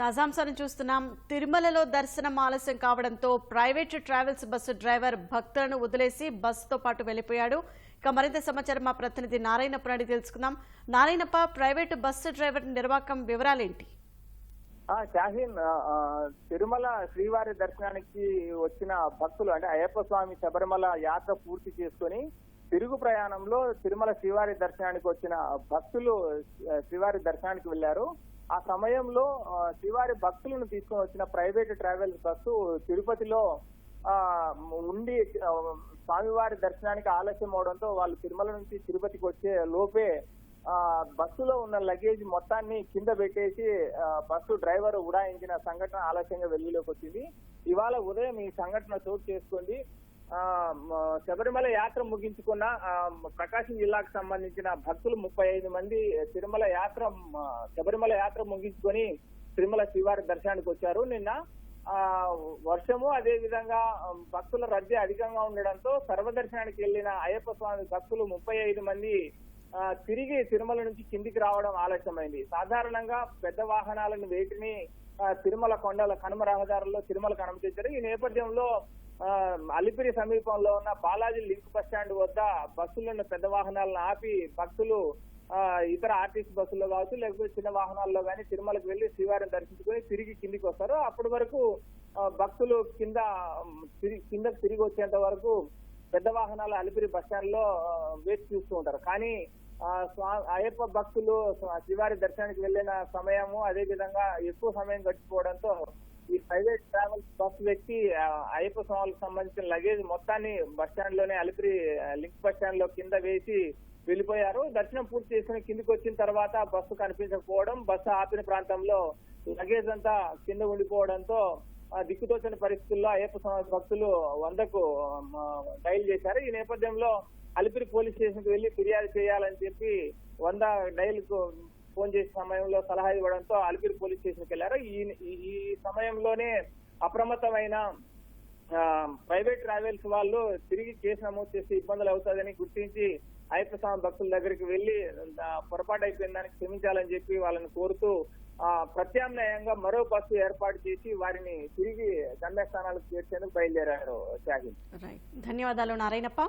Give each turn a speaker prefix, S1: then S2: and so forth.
S1: తాజాంశాన్ని చూస్తున్నాం. తిరుమలలో దర్శనం ఆలస్యం కావడంతో ప్రైవేట్ ట్రావెల్స్ బస్సు డ్రైవర్ భక్తులను వదిలేసి బస్సుతో పాటు వెళ్ళిపోయాడు ఇక మరింత సమాచారం మా ప్రతినిధి నారాయణప్ప అడిగి తెలుసుకుందాం. నారాయణప్ప ప్రైవేట్ బస్సు డ్రైవర్ నిర్వాకం వివరాలేంటి
S2: షాహీన్ తిరుమల శ్రీవారి దర్శనానికి వచ్చిన భక్తులు అంటే అయ్యప్ప స్వామి శబరిమల యాత్ర పూర్తి చేసుకొని తిరుగు ప్రయాణంలో తిరుమల శ్రీవారి దర్శనానికి వచ్చిన భక్తులు శ్రీవారి దర్శనానికి వెళ్ళారు ఆ సమయంలో శ్రీవారి భక్తులను తీసుకొని వచ్చిన ప్రైవేట్ ట్రావెల్స్ బస్సు తిరుపతిలో ఆ ఉండి స్వామివారి దర్శనానికి ఆలస్యం అవడంతో వాళ్ళు తిరుమల నుంచి తిరుపతికి వచ్చే లోపే ఆ బస్సులో ఉన్న లగేజ్ మొత్తాన్ని కింద పెట్టేసి బస్సు డ్రైవర్ ఉడాయించిన సంఘటన ఆలస్యంగా వెలుగులోకి వచ్చింది. ఇవాళ ఉదయం ఈ సంఘటన చోటు చేసుకుంది. శబరిమల యాత్ర ముగించుకున్న ప్రకాశం జిల్లాకు సంబంధించిన భక్తులు ముప్పై ఐదు మంది తిరుమల యాత్ర శబరిమల యాత్ర ముగించుకొని తిరుమల శ్రీవారి దర్శనానికి వచ్చారు. నిన్న వర్షము అదే విధంగా భక్తుల రద్దీ అధికంగా ఉండడంతో సర్వదర్శనానికి వెళ్ళిన అయ్యప్ప స్వామి భక్తులు ముప్పై ఐదు మంది తిరిగి తిరుమల నుంచి కిందికి రావడం ఆలస్యమైంది. సాధారణంగా పెద్ద వాహనాలను వేటిని తిరుమల కొండల కనుమ రహదారుల్లో తిరుమలకు అనుమతించారు. ఈ నేపథ్యంలో అలిపిరి సమీపంలో ఉన్న బాలాజీ లింక్ బస్ స్టాండ్ వద్ద బస్సులను పెద్ద వాహనాలను ఆపి భక్తులు ఇతర ఆర్టీసీ బస్సుల్లో కావచ్చు లేకపోతే చిన్న వాహనాల్లో కానీ తిరుమలకు వెళ్ళి శ్రీవారిని దర్శించుకొని తిరిగి కిందికి వస్తారు. అప్పటి వరకు భక్తులు కింద తిరిగి కిందకు తిరిగి వచ్చేంత వరకు పెద్ద వాహనాలు అలిపిరి బస్ స్టాండ్లో వేచి చూస్తూ ఉంటారు. కానీ స్వా- అయ్యప్ప భక్తులు శ్రీవారి దర్శనానికి వెళ్ళిన సమయము అదే విధంగా ఎక్కువ సమయం గడిచిపోవడంతో ఈ ప్రైవేట్ ట్రావెల్స్ బస్ వ్యక్తి అయ్యప్ప స్వామికి సంబంధించిన లగేజ్ మొత్తాన్ని బస్ స్టాండ్లోనే అలిపిరి లింక్ బస్ స్టాండ్లో కింద వేసి వెళ్ళిపోయారు. దర్శనం పూర్తి చేసుకుని కిందికి వచ్చిన తర్వాత బస్సు కనిపించకపోవడం బస్సు ఆపిన ప్రాంతంలో లగేజ్ అంతా కింద ఉండిపోవడంతో ఆ, దిక్కుతోచని పరిస్థితుల్లో అయ్యప్ప స్వామి భక్తులు వందకు డైల్ చేశారు. ఈ నేపథ్యంలో అలిపిరి పోలీస్ స్టేషన్కు వెళ్ళి ఫిర్యాదు చేయాలని చెప్పి వంద డైల్కు ఫోన్ చేసే సమయంలో సలహా ఇవ్వడంతో అలిపిరి పోలీస్ స్టేషన్కి వెళ్ళారు ఈ- ఈ సమయంలోనే అప్రమత్తమైన ప్రైవేట్ ట్రావెల్స్ వాళ్ళు తిరిగి కేసు నమోదు చేసి ఇబ్బందులు అవుతుందని గుర్తించి అయ్యప్ప స్వామి భక్తుల దగ్గరికి వెళ్ళి పొరపాటు అయిపోయిన దానికి క్షమించాలని చెప్పి వాళ్ళని కోరుతూ ప్రత్యామ్నాయంగా మరో బస్సు ఏర్పాటు చేసి వారిని తిరిగి గమ్యస్థానాలకు చేర్చేందుకు బయలుదేరారు
S1: త్యాగి. ధన్యవాదాలు నారాయణప్ప.